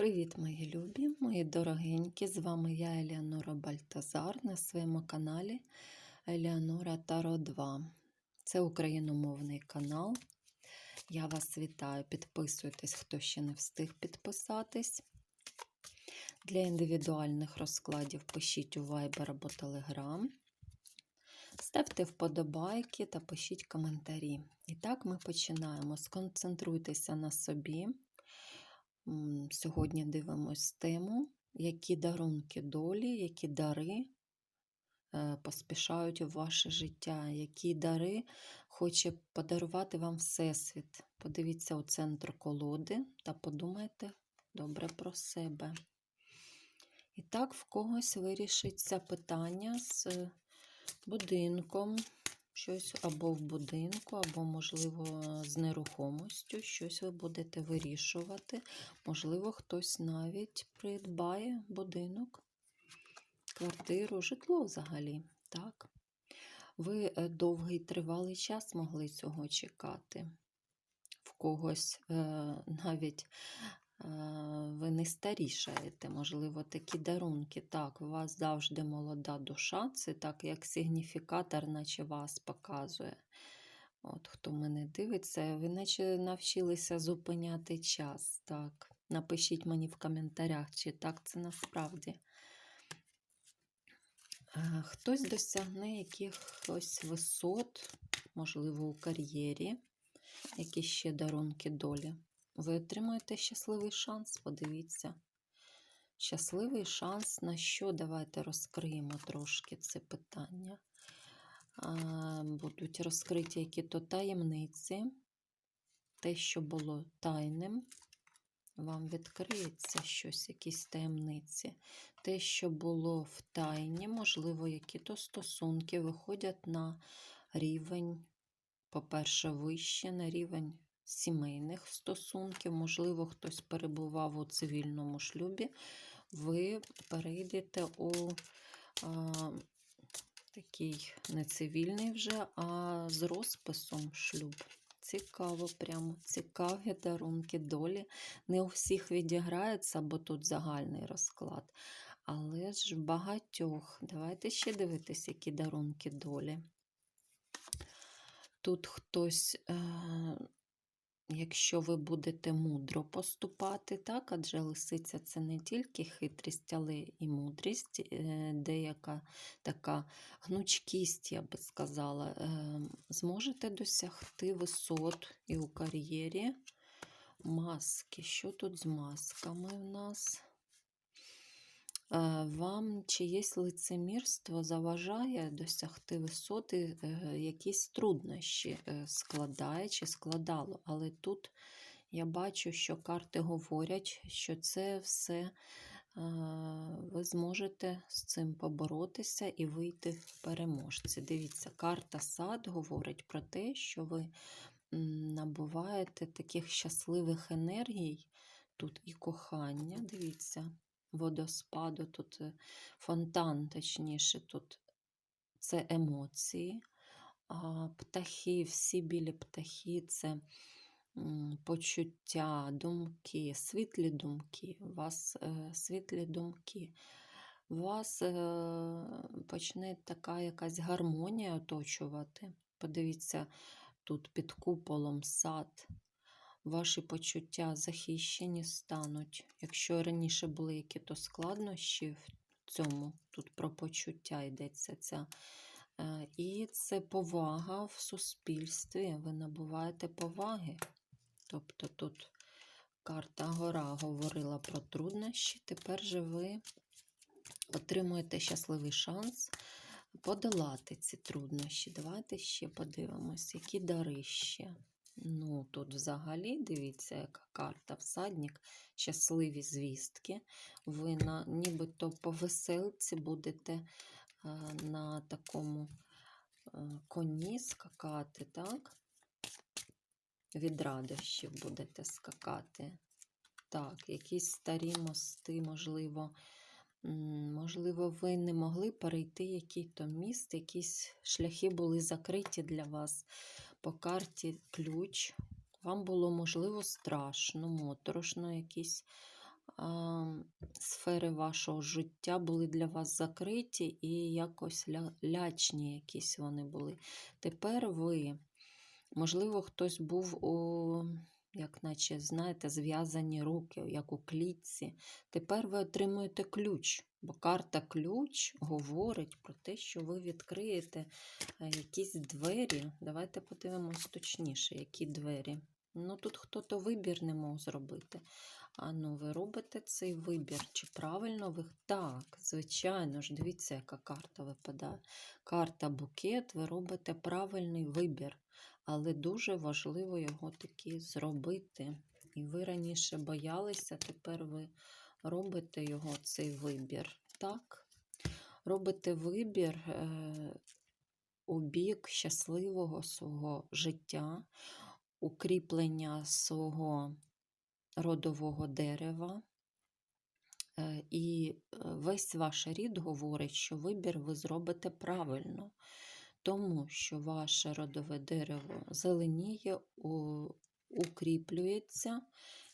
Привіт, мої любі, мої дорогенькі! З вами я, Еліанора Бальтазар, на своєму каналі Еліанора Таро 2. Це україномовний канал. Я вас вітаю. Підписуйтесь, хто ще не встиг підписатись. Для індивідуальних розкладів пишіть у Viber або Telegram. Ставте вподобайки та пишіть коментарі. І так ми починаємо. Сконцентруйтеся на собі. Сьогодні дивимось тему, які дарунки долі, які дари е, поспішають у ваше життя, які дари хоче подарувати вам Всесвіт. Подивіться у центр колоди та подумайте добре про себе. І так, в когось вирішиться питання з будинком, щось або в будинку, або, можливо, з нерухомостю, щось ви будете вирішувати. Можливо, хтось навіть придбає будинок, квартиру, житло взагалі. Так? Ви е, довгий тривалий час могли цього чекати. В когось е, навіть ви не старішаєте, можливо, такі дарунки. Так, у вас завжди молода душа, це так, як сигніфікатор, наче вас показує. От Хто мене дивиться, ви наче навчилися зупиняти час. Так, напишіть мені в коментарях, чи так це насправді. Е, Хтось досягне якихось висот, можливо, у кар'єрі, які ще дарунки долі. Ви отримуєте щасливий шанс, подивіться. Щасливий шанс на що? Давайте розкриємо трошки це питання. Будуть розкриті які-то таємниці. Те, що було тайним, вам відкриється щось, якісь таємниці. Те, що було в тайні, можливо, які-то стосунки виходять на рівень, по-перше, вище, на рівень сімейних стосунків. Можливо, хтось перебував у цивільному шлюбі, ви перейдете у а, такий не цивільний вже, а з розписом шлюб. Цікаво, прямо цікаві дарунки долі. Не у всіх відіграється, бо тут загальний розклад. Але ж багатьох. Давайте ще дивитись, які дарунки долі. Тут хтось, е, якщо ви будете мудро поступати, так, адже лисиця це не тільки хитрість, але і мудрість, е, деяка така гнучкість, я би сказала, е, зможете досягти висот і у кар'єрі. Маски. Що тут з масками в нас? Е, Вам чиєсь лицемірство заважає досягти висоти, е, якісь труднощі е, складає чи складало. Але тут я бачу, що карти говорять, що це все е, ви зможете з цим поборотися і вийти в переможці. Дивіться, карта сад говорить про те, що ви набуваєте таких щасливих енергій. Тут і кохання, дивіться водоспаду, тут е, фонтан, точніше, тут це емоції. А птахи, всі білі птахи це почуття, думки, світлі думки. У вас е, світлі думки. У вас е, почне така якась гармонія оточувати. Подивіться, тут під куполом сад ваші почуття захищені стануть. Якщо раніше були які-то складнощі в цьому, тут про почуття йдеться ця. е, І це повага в суспільстві. Ви набуваєте поваги. Тобто тут карта гора говорила про труднощі. Тепер же ви отримуєте щасливий шанс подолати ці труднощі. Давайте ще подивимось, які дари ще. Ну, тут взагалі, дивіться, яка карта всадник, щасливі звістки. Ви на, нібито по веселці будете е, на такому е, коні скакати, так? Від радощів будете скакати. Так, якісь старі мости, можливо, можливо, ви не могли перейти який-то міст, якісь шляхи були закриті для вас по карті ключ. Вам було, можливо, страшно, моторошно, якісь а, сфери вашого життя були для вас закриті і якось ля- лячні якісь вони були. Тепер ви, можливо, хтось був у, як наче, знаєте, зв'язані руки, як у клітці. Тепер ви отримуєте ключ, бо карта ключ говорить про те, що ви відкриєте е, якісь двері. Давайте подивимось точніше, які двері. Ну, тут хто-то вибір не мог зробити. А ну, ви робите цей вибір. Чи правильно ви? Так, звичайно ж, дивіться, яка карта випадає. Карта букет, ви робите правильний вибір, але дуже важливо його таки зробити. І ви раніше боялися, тепер ви робите його цей вибір. Так? Робите вибір е, у бік щасливого свого життя, укріплення свого родового дерева. Е, І е, весь ваш рід говорить, що вибір ви зробите правильно, тому що ваше родове дерево зеленіє, укріплюється,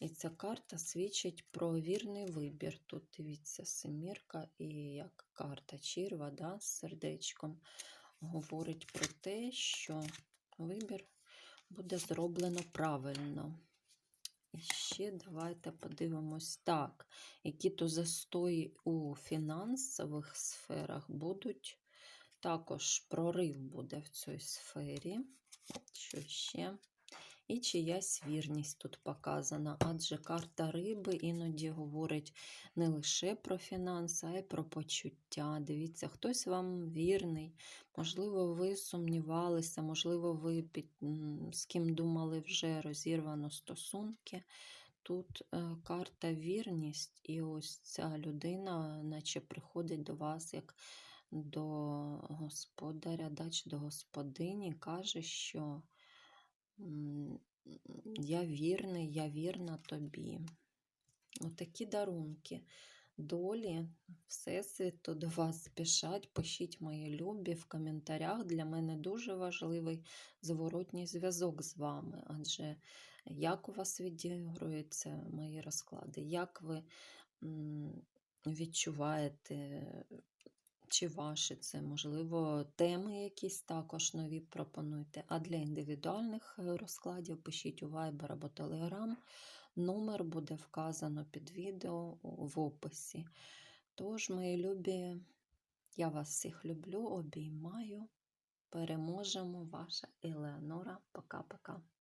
і ця карта свідчить про вірний вибір. Тут дивіться, семірка і як карта черва да, з сердечком говорить про те, що вибір буде зроблено правильно. І ще давайте подивимось так, які то застої у фінансових сферах будуть. Також прорив буде в цій сфері. Що ще? І чиясь вірність тут показана, адже карта риби іноді говорить не лише про фінанси, а й про почуття. Дивіться, хтось вам вірний, можливо, ви сумнівалися, можливо, ви під, з ким думали вже розірвано стосунки. Тут е, карта вірність, і ось ця людина, наче приходить до вас як до господаря, да, чи до господині, каже, що я вірний, я вірна тобі. Отакі дарунки. Долі, Всесвіту до вас спішать. Пишіть мої любі в коментарях. Для мене дуже важливий зворотній зв'язок з вами. Адже як у вас відігруються мої розклади, як ви відчуваєте, чи ваші це, можливо, теми якісь також нові пропонуйте. А для індивідуальних е, розкладів пишіть у Viber або Telegram. Номер буде вказано під відео в описі. Тож, мої любі, я вас всіх люблю, обіймаю. Переможемо, ваша Елеонора. Пока-пока.